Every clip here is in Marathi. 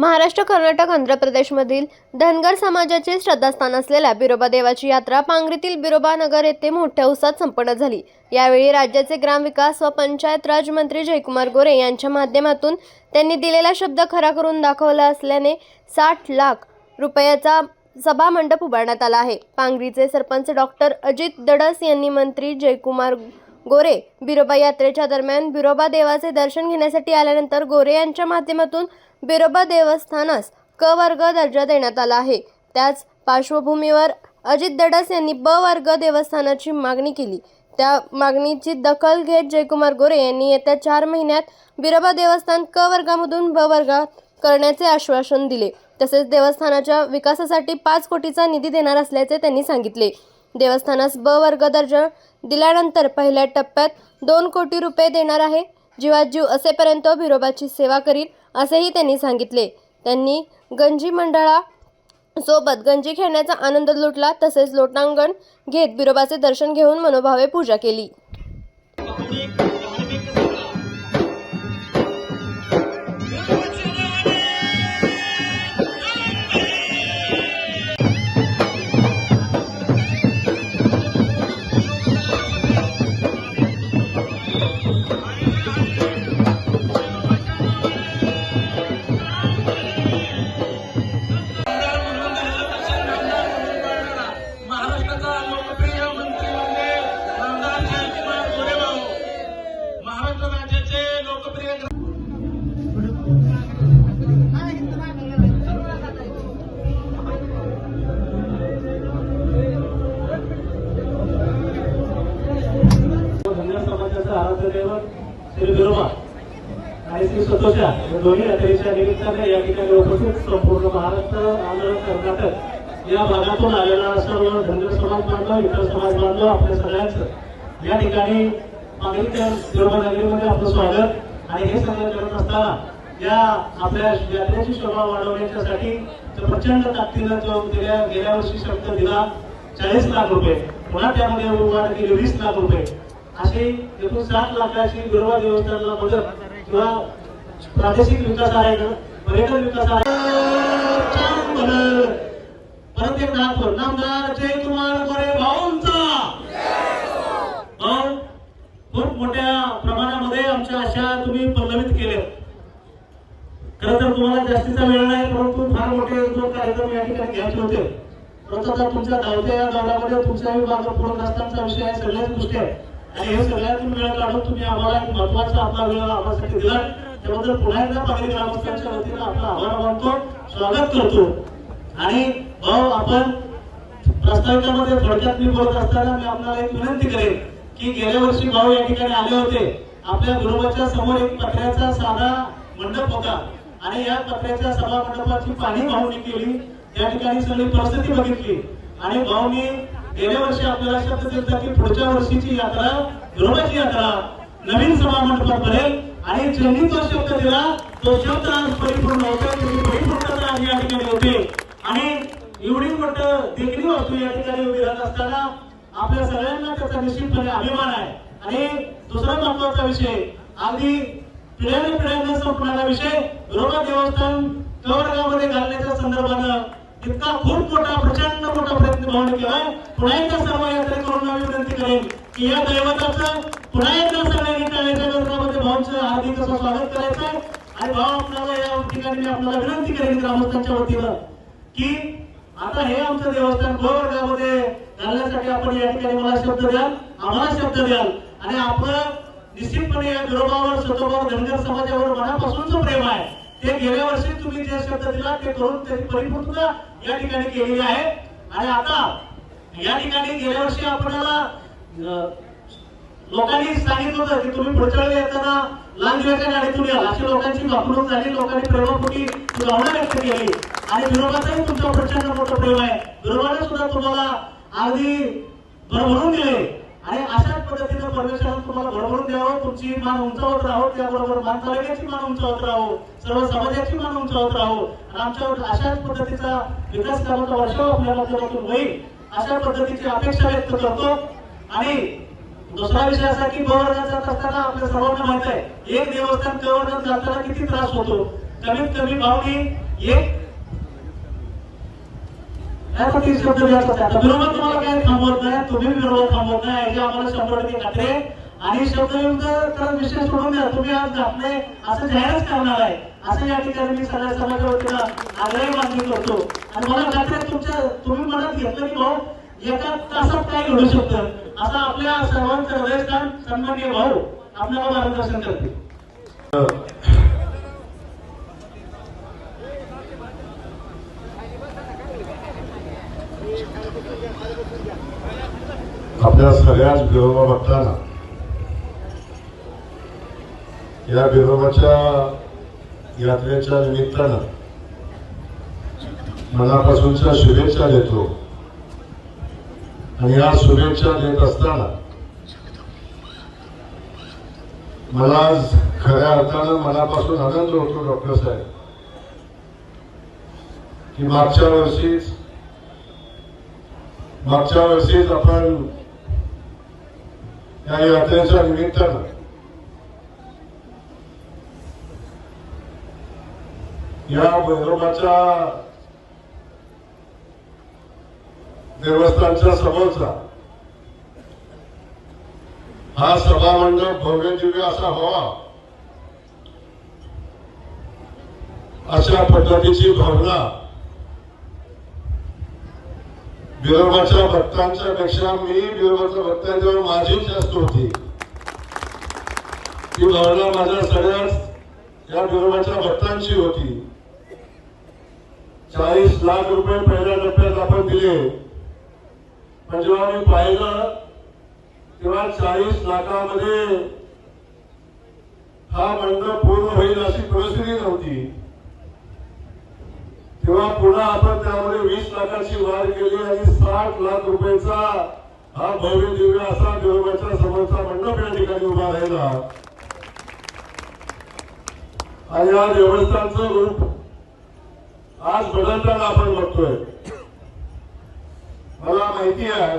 महाराष्ट्र कर्नाटक आंध्र प्रदेशमधील धनगर समाजाचे श्रद्धास्थान असलेल्या बिरोबा देवाची यात्रा पांगरीतील बिरोबा नगर येथे मोठ्या उत्साहात संपन्न झाली. यावेळी राज्याचे ग्रामविकास व पंचायत राज मंत्री जयकुमार गोरे यांच्या माध्यमातून त्यांनी दिलेला शब्द खरा करून दाखवला असल्याने साठ लाख रुपयाचा सभा मंडप उभारण्यात आला आहे. पांगरीचे सरपंच डॉक्टर अजित दडस यांनी मंत्री जयकुमार गोरे बिरोबा यात्रेच्या दरम्यान बिरोबा देवाचे दर्शन घेण्यासाठी आल्यानंतर गोरे यांच्या माध्यमातून बिरोबा देवस्थानास क वर्ग दर्जा देण्यात आला आहे. त्याच पार्श्वभूमीवर अजित दडस यांनी ब वर्ग देवस्थानाची मागणी केली. त्या मागणीची दखल घेत जयकुमार गोरे यांनी येत्या चार महिन्यात बिरोबा देवस्थान क वर्गामधून ब वर्गात करण्याचे आश्वासन दिले. तसेच देवस्थानाच्या विकासासाठी पाच कोटीचा निधी देणार असल्याचे त्यांनी सांगितले. देवस्थानास ब वर्ग दर्जा दिल्यानंतर पहिल्या टप्प्यात दोन कोटी रुपये देणार आहे. जीवात जीव असेपर्यंत भिरोबाची सेवा करील असेही त्यांनी सांगितले. त्यांनी गंजी मंडळा सोबत गंजी खेळण्याचा आनंद लुटला तसेच लोटांगण घेत बिरोबाचे दर्शन घेऊन मनोभावे पूजा केली. श्री आणि ती सतोषा दोन्ही यात्रेच्या निमित्ताने या ठिकाणी उपस्थित संपूर्ण महाराष्ट्र आंध्र कर्नाटक या भागातून आलेला सर्व धनगर समाज बांधव इतर समाज बांधव आपल्या सगळ्यांचं या ठिकाणी पांगरीच्या आपलं स्वागत. आणि हे सगळं करत असताना या आपल्या यात्रेची शोभा वाढवण्याच्यासाठी प्रचंड ताकदीनं जो गेल्या गेल्या वर्षी शब्द दिला चाळीस लाख रुपये. पुन्हा त्यामध्ये वाढ केली वीस लाख रुपये. अशी एकूण सात लाखाची बिरोबा देवस्थानाला मदत किंवा प्रादेशिक विकास आहे ना पर्यटन विकास आहे. परत एक नागपूर. नामदार जयकुमार गोरे भाऊंचा. भाऊ खूप मोठ्या प्रमाणामध्ये आमच्या आशा तुम्ही प्रलंबित केल्या. खरं तर तुम्हाला जास्तीचा वेळ नाही परंतु फार मोठे दोन कार्यक्रम या ठिकाणी घ्यायचे होते परंतु आता तुमच्या धावत्या या दौऱ्यामध्ये तुमचाही मार्ग पुढे विषय आहे सगळ्याच गोष्टी आहेत. आणि हे सगळ्यांनी मिळत काढून तुम्ही आम्हाला एक महत्त्वाचा आपला वेळ आम्हासाठी दिला. त्याबद्दल पुन्हा एकदा पाहिजे ग्रामस्थांच्या वतीनं आपला आभार मानतो स्वागत करतो. आणि भाऊ आपण प्रस्ताविकामध्ये थोडक्यात मी बोलत असताना मी आपल्याला एक विनंती करेन की गेल्या वर्षी भाऊ या ठिकाणी आले होते. आपल्या गृहच्या समोर एक पत्र्याचा साधा मंडप होता. आणि या पत्र्याच्या सभा मंडपाची पाणी भाऊनी केली. त्या ठिकाणी सगळी परिस्थिती बघितली. आणि भाऊनी गेल्या वर्षी आपल्याला शब्द दिला की पुढच्या वर्षीची यात्रा गृहाची यात्रा नवीन सभा मंडपात भरेल आणि ज्यांनी तो शब्द दिला तो शब्द आज परिपूर्ण होतो त्याची परिपूर्णता आज या ठिकाणी होते. आणि एवढी मोठं देखणी वस्तू या ठिकाणी उभी राहत असताना आपल्या सगळ्यांना त्याचा निश्चितपणे अभिमान आहे. आणि दुसरा महत्त्वाचा विषय अगदी पिढ्याने पिढ्याने संपणारा विषय रोगा देवस्थान कवर्गामध्ये घालण्याच्या संदर्भानं इतका खूप मोठा प्रचंड मोठा प्रयत्न भावने केलाय पुन्हा एकदा सर्व यात्रेकरूंना मी विनंती करेन की या दैवताचं पुन्हा एकदा सगळ्यांनी टाळ्याच्या गजरामध्ये हार्दिक असं स्वागत करायचं आणि भाऊ आपल्याला या ठिकाणी मी आपल्याला विनंती करेन ग्रामस्थांच्या वतीनं की आता हे आमचं देवस्थान गोवर्गामध्ये घालण्यासाठी आपण या ठिकाणी मला शब्द द्याल आम्हाला शब्द द्याल. आणि आपलं निश्चितपणे या विरोधावर स्वतःवर धनगर समाजावर मनापासूनच प्रेम आहे. ते गेल्या वर्षी तुम्ही जे शब्द दिला ते करून त्याची परिपूर्ण या ठिकाणी केलेली आहे. आणि आता या ठिकाणी गेल्या वर्षी आपल्याला लोकांनी सांगितलं होतं की तुम्ही पुढच्या वेळी येताना लांजव्याच्या गाडीतून या अशी लोकांची वापरून झाली लोकांनी प्रेमापोटी ती भावना व्यक्त केली. आणि विरोधाचाही तुमचं प्रचंड मोठं प्रेम आहे. विरोधाने सुद्धा तुम्हाला अगदी भरभरून दिले. आणि अशाच पद्धतीनं परमेश्वरानं तुम्हाला घडवून द्यावं तुमची मान उंचावत राहो त्याबरोबर मान तालुक्याची मान उंचावत राहो सर्व समाजाची मान उंचावत राहो आणि आमच्यावर अशाच पद्धतीचा विकास कामाचा वर्ष आपल्या माध्यमातून होईल अशा पद्धतीची अपेक्षा व्यक्त करतो. आणि दुसरा विषय असा की गोवर्धन जात असताना आपल्या सर्वांना माहीत आहे एक देवस्थान गोवर्धन जाताना किती त्रास होतो. कमीत कमी भावनी एक आता शब्द द्यायचा आहे. आता विरोधात तुम्हाला काय थांबवत नाही तुम्ही विरोध थांबवत नाही. याची आम्हाला शंभर टक्के खात्री. आणि शब्दयुक्त तर विषय सोडून द्या. तुम्ही आज घातले असं जाहीरच करणार आहे. असं या ठिकाणी मी सगळ्या समाजाच्या वतीनं आग्रह मागणी करतो आणि मला खात्री तुमच्या तुम्ही मनात घेतलं की भाऊ एका तासात काय घडू शकतं? असं आपल्या सर्वांचं हृदयस्थान सन्माननीय भाऊ आपल्याला मार्गदर्शन करते आपल्या सगळ्याच विरोबा भक्तांना या बिरोबाच्या यात्रेच्या निमित्तानं मनापासूनच्या शुभेच्छा देतो. आणि या शुभेच्छा देत असताना मला आज खऱ्या अर्थानं मनापासून आनंद होतो डॉक्टर साहेब की मागच्या वर्षीच मागच्या वर्षीच आपण या यात्रेच्या निमित्तानं या भैरवाच्या देवस्थानच्या समोरचा हा सभा मंडप भव्य असा हवा अशा पद्धतीची भावना विरोबाच्या भक्तांच्या पेक्षा मी विरोबाच्या भक्तांजवळ माझीच जास्त होती. ती भावना माझ्या सगळ्याच या विरोबाच्या भक्तांची होती. चाळीस लाख रुपये पहिल्या टप्प्यात आपण दिले. पण जेव्हा मी पाहिलं तेव्हा चाळीस लाखामध्ये हा मंडळ पूर्ण होईल अशी परिस्थिती नव्हती. तेव्हा पुन्हा आपण त्यामध्ये वीस लाखाची वाढ केली आणि साठ लाख रुपयाचा हा भव्य दिव्य असा देवबाच्या समोरचा मंडप या ठिकाणी उभा राहिला. आणि या देवस्थानचं रूप आज बदलताना आपण बघतोय. मला माहिती आहे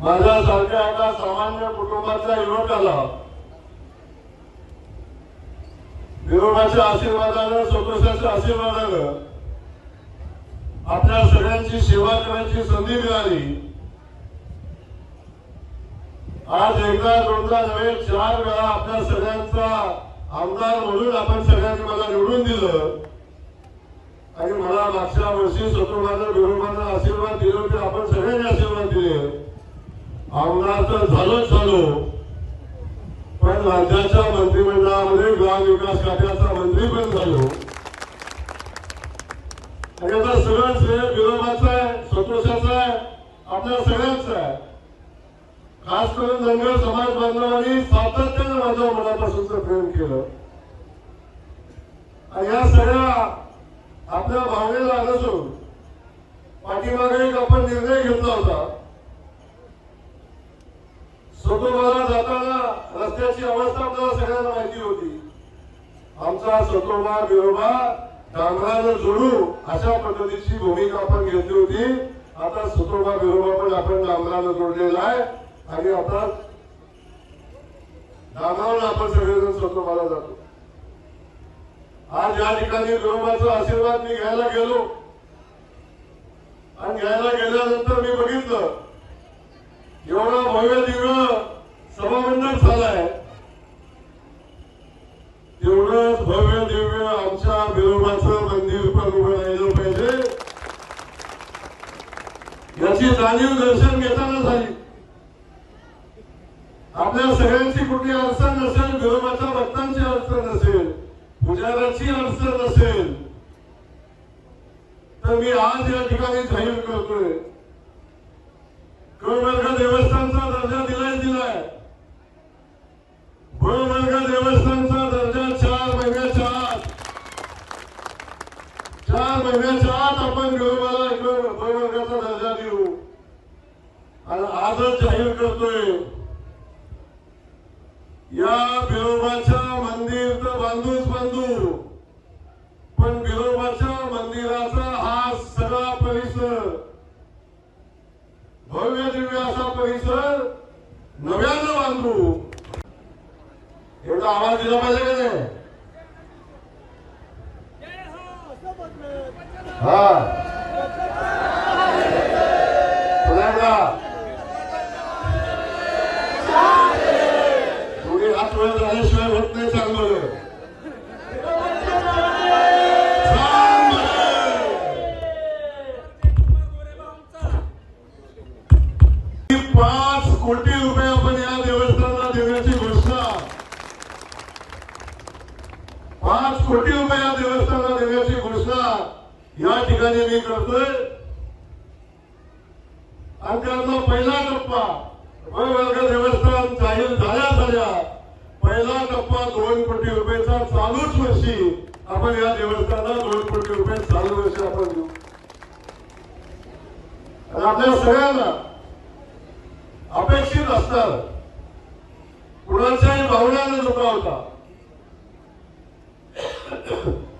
माझ्यासारख्या एका सामान्य कुटुंबातल्या युवकाला विरोबाच्या आशीर्वादानं स्वतःच्या आशीर्वादानं आपल्या सगळ्यांची सेवा करण्याची संधी मिळाली. आज एकदा दोनदा नव्हे चार वेळा आपल्या सगळ्यांचा आमदार म्हणून आपण सगळ्यांनी मला निवडून दिलं. आणि मला मागच्या वर्षी स्वतःला विरोधांना आशीर्वाद दिले होते आपण सगळ्यांनी आशीर्वाद दिले. आमदार तर झालंच झालो. राज्याच्या मंत्रिमंडळामध्ये ग्रामविकास खात्याचा मंत्री पण झालो. आणि सगळं श्रेय विरोधाचं आहे संतोषाचं आहे आपल्या सगळ्यांचं आहे. खास करून धनगर समाज बांधवांनी सातत्यानं माझ्या मनापासूनच प्रेम केलं. आणि या सगळ्या आपल्या भावनेला नसून पाठीमागे एक आपण निर्णय घेतला होता. सतोबाला जाताना रस्त्याची अवस्था आपल्याला सगळ्यांना माहिती होती. आमचा सतोबा बिरोबा डांबराला जोडू अशा पद्धतीची भूमिका आपण घेतली होती. आता सतोबा बिरोबा पण आपण डांबराला जोडलेला आहे. आणि आता डांबरावर आपण सगळेजण सतोबाला जातो. आज या ठिकाणी बिरोबाचा आशीर्वाद मी घ्यायला गेलो. आणि घ्यायला गेल्यानंतर मी बघितलं एवढा भव्य दिव्य सभामंडप झालाय. तेवढंच भव्य दिव्य आमच्या विरोधाचं मंदिर पण उभं राहिलं पाहिजे. याची जाणीव दर्शन घेताना झाली. आपल्या सगळ्यांची कुठली अडचण नसेल विरोधाच्या भक्तांची अडचण नसेल पुजाऱ्याची अडचण नसेल तर मी आज या ठिकाणी जाहीर करतोय. कळवर्ग देवस्थानचा दर्जा दिलाय दिलाय. बळवर्ग देवस्थानचा दर्जा चार महिन्याच्या आत. चार महिन्याच्या आत आपण विरोबाला इकडं दर्जा देऊ. आणि आजच जाहीर करतोय. या बिरोबाच्या आम्हाला दिलं पाहिजे का नाही? हा. थोडी हात वेळ आणि त्यांचा पहिला टप्पा. वेगवेगळ्या देवस्थान जाहीर झाल्या झाल्या. पहिला टप्पा दोन कोटी रुपयेचा चालूच वर्षी. आपण या देवस्थानाला दोन कोटी रुपये चालू वर्षी आपण देऊ. आपल्या सगळ्यांना अपेक्षित असतात कुणाच्याही भावनाने न दुखावता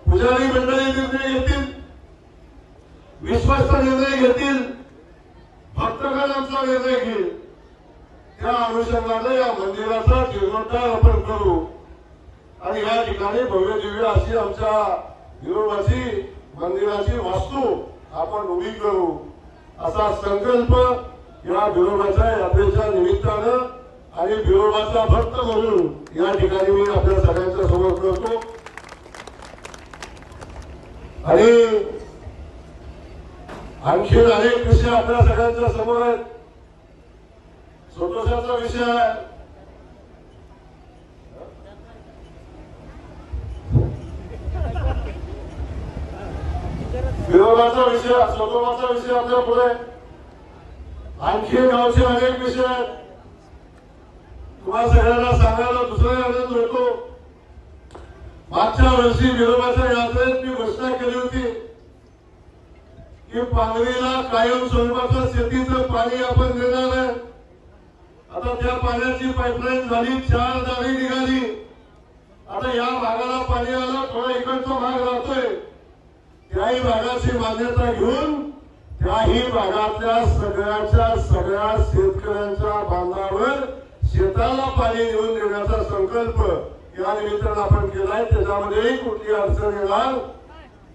पुजारी मंडळी निर्णय घेतील. विश्वस्त निर्णय घेतील. निर्णय घेईल त्या अनुषंगाने या मंदिराचा जीर्णोद्धार आपण करू. आणि या ठिकाणी भव्य दिव्य अशी आमच्या विरोबाची मंदिराची वास्तू आपण उभी करू. असा संकल्प या बिरोबाच्या यात्रेच्या निमित्तानं आणि बिरोबाचा भक्त म्हणून या ठिकाणी मी आपल्या सगळ्यांच्या समोर करतो. आणि आणखी अनेक विषय आपल्या सगळ्यांच्या समोर आहेत. संतोषाचा विषय आहे. विरोधाचा विषय स्वतोबाचा विषय आपल्या पुढे. आणखी गावचे अनेक विषय आहेत. तुम्हाला सगळ्यांना सांगायला दुसरा आनंद होतो मागच्या वर्षी विरोधाच्या यात्रेत मी घोषणा केली होती की पांगरीला कायम स्वरूपाचं शेतीचं पाणी आपण देणार आहे. आता त्या पाण्याची पाईपलाईन झाली चार जाळी निघाली. आता या भागाला पाणी आलं थोडा इकडचा भाग राहतोय त्याही भागाची मान्यता घेऊन त्याही भागातल्या सगळ्याच्या सगळ्या शेतकऱ्यांच्या बांधावर शेताला पाणी देऊन देण्याचा संकल्प या निमित्तानं आपण केलाय. त्याच्यामध्येही कुठली अडचण येणार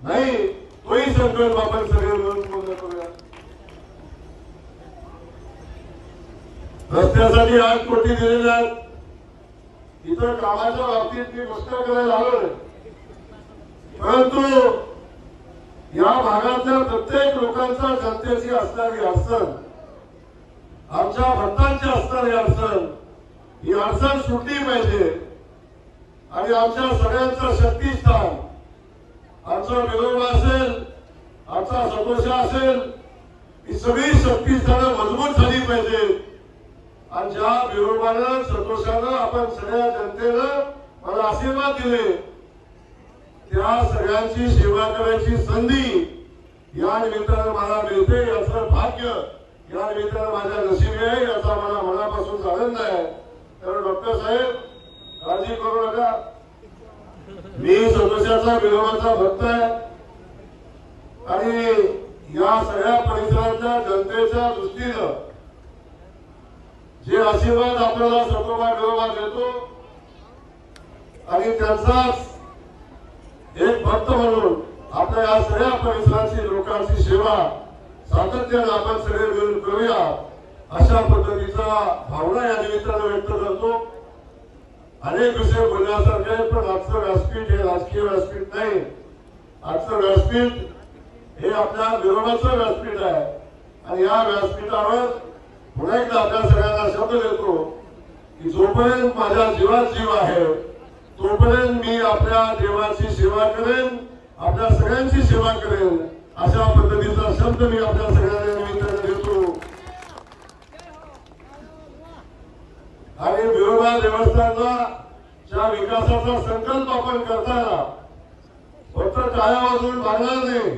नाही. तोही संकल्प आपण सगळे मिळून पूर्ण करूया रस्त्यासाठी आठ कोटी दिलेले आहेत. इतर कामाच्या बाबतीत मी घोषणा करायला आलोय परंतु या भागातल्या प्रत्येक लोकांचा जनतेची असणारी अडचण आमच्या भक्तांची असणारी अडचण ही अडचण सुटली पाहिजे. आणि आमच्या सगळ्यांचं शक्तीस्थान आमचा विरोबा असेल आमचा सतोषा असेल ही सगळी शक्तीस्थानं मजबूत झाली पाहिजे. आणि ज्या विरोबानं सतोषानं आपण सगळ्या जनतेनं मला आशीर्वाद दिले. त्या सगळ्यांची सेवा करायची संधी या निमित्तानं मला मिळते याचं भाग्य या निमित्तानं माझ्या नशिबी आहे याचा मला मनापासून आनंद आहे. तर डॉक्टर साहेब काळजी करू नका. मी सदस्याचा विरोधाचा भक्त आहे. आणि या सगळ्या परिसराच्या जनतेच्या दृष्टीनं जे आशीर्वाद आपल्याला सतोबा विरोबा देतो आणि त्यांचाच एक भक्त म्हणून आपल्या या सगळ्या परिसराची लोकांची सेवा सातत्याने आपण सगळे मिळून करूया अशा पद्धतीचा भावना या निमित्तानं व्यक्त करतो. अनेक विषय बोलण्यासारखे पण आजचं व्यासपीठ हे राजकीय व्यासपीठ नाही. आजचं व्यासपीठ हे आपल्या विरोधाचं व्यासपीठ आहे. आणि या व्यासपीठावर पुन्हा एकदा आपल्या सगळ्यांना शब्द देतो की जोपर्यंत माझ्या जीवात जीव आहे तोपर्यंत मी आपल्या देवाची सेवा करेन आपल्या सगळ्यांची सेवा करेन अशा पद्धतीचा शब्द मी आपल्या सगळ्यांना निमित्ताने देतो. आणि विरोधा देवस्थानचा विकासाचा संकल्प आपण करताना फक्त टाळ्या वाजवून भागणार नाही